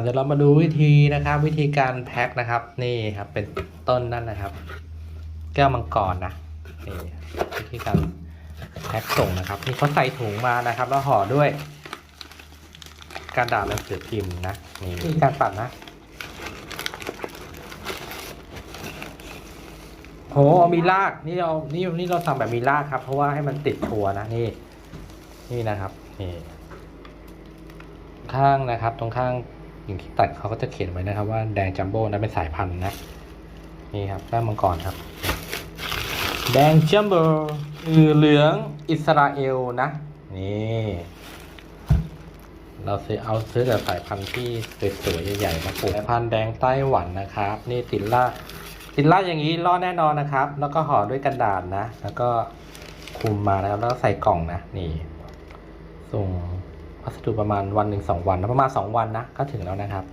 เดี๋ยวเรามาดูวิธีนะครับ วิธีการแพ็คนะครับนี่ครับเป็นต้นนั่นนะครับ แก้วมังกรนะนี่วิธีการแพ็คส่งนะครับนี่เขาใส่ถุงมานะครับ แล้วห่อด้วยกระดาษหนังสือพิมพ์นะนี่วิธีการตัดนะโหมีรากนี่เรานี่นี่เราสั่งแบบมีรากครับ เพราะว่าให้มันติดทัวนะนี่ นี่นะครับนี่ข้างนะครับ ตรงข้าง อย่างที่ตัดเขาก็จะเขียนไว้นะครับว่าแดงจัมโบ้นะเป็นสายพันธุ์นะ นี่ครับแป้งมังกรครับ แดงจัมโบ้คือเหลืองอิสราเอลนะ นี่ เราซื้อเอาซื้อแต่สายพันธุ์ที่สวยๆใหญ่ๆมาปลูกสายพันธุ์แดงไต้หวันนะครับ นี่ติดล่าติดล่าอย่างนี้รอดแน่นอนนะครับ แล้วก็ห่อด้วยกระดาษนะ แล้วก็คุมมานะครับแล้วก็ใส่กล่องนะ นี่ส่ง พัสดุประมาณวันหนึ่งสองวันนะประมาณสองวันนะก็ถึงแล้วนะครับ